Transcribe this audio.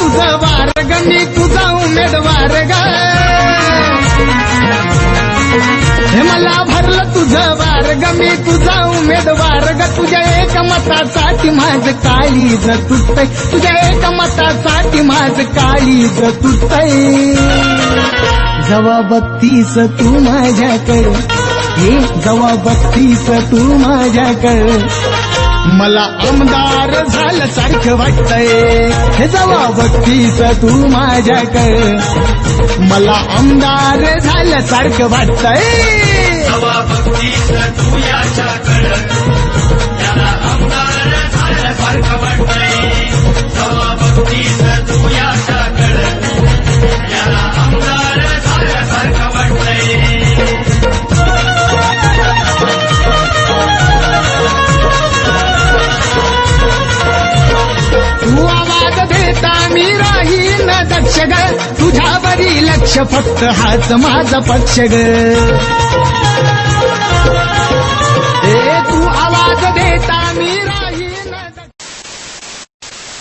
तुझा ग मी तुझा उमेदवार ग. हे मला भरलं तुझं वार ग मी तुझा उमेदवार ग. तुझ्या एक मतासाठी माझ काळी तुटतय. तुझ्या एक मतासाठी माझ काळी तुटतय. जवा जवाबत्तीस तू माझ्याकडे. हे जवा तू माझ्याकडे. मला आमदार झालं सारखं वाटतंय. हे जवा बघतीस तू माझ्याकडे. मला आमदार झालं सारखं वाटतंय. तू याच्याकडं. दाद देता मी राहीन दक्ष ग तुझ्यावरी लक्ष फक्त हाच माझा पक्ष ग ए तू आवाज देता मी